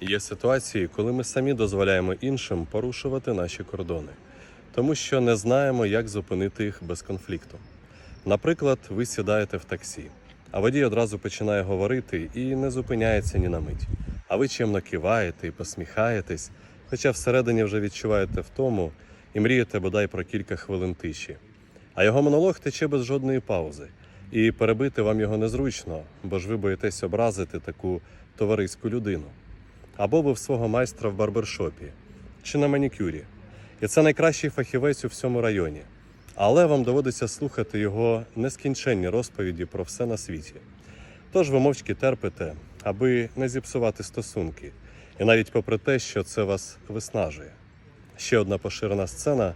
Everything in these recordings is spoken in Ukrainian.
Є ситуації, коли ми самі дозволяємо іншим порушувати наші кордони, тому що не знаємо, як зупинити їх без конфлікту. Наприклад, ви сідаєте в таксі, а водій одразу починає говорити і не зупиняється ні на мить. А ви чимно киваєте і посміхаєтесь, хоча всередині вже відчуваєте втому і мрієте бодай про кілька хвилин тиші. А його монолог тече без жодної паузи, і перебити вам його незручно, бо ж ви боїтесь образити таку товариську людину. Або ви в свого майстра в барбершопі чи на манікюрі. І це найкращий фахівець у всьому районі. Але вам доводиться слухати його нескінченні розповіді про все на світі. Тож ви мовчки терпите, аби не зіпсувати стосунки, і навіть попри те, що це вас виснажує. Ще одна поширена сцена,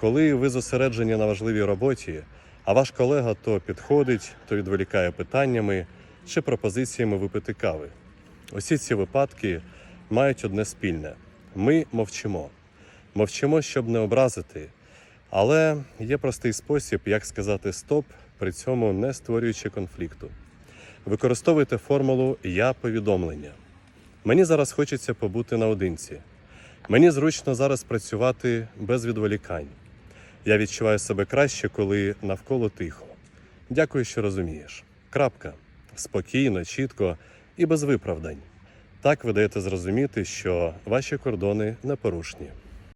коли ви зосереджені на важливій роботі, а ваш колега то підходить, то відволікає питаннями чи пропозиціями випити кави. Усі ці випадки мають одне спільне: ми мовчимо. Мовчимо, щоб не образити. Але є простий спосіб, як сказати стоп, при цьому не створюючи конфлікту. Використовуйте формулу Я повідомлення. Мені зараз хочеться побути наодинці. Мені зручно зараз працювати без відволікань. Я відчуваю себе краще, коли навколо тихо. Дякую, що розумієш. Крапка. Спокійно, чітко і без виправдань. Так ви даєте зрозуміти, що ваші кордони непорушні.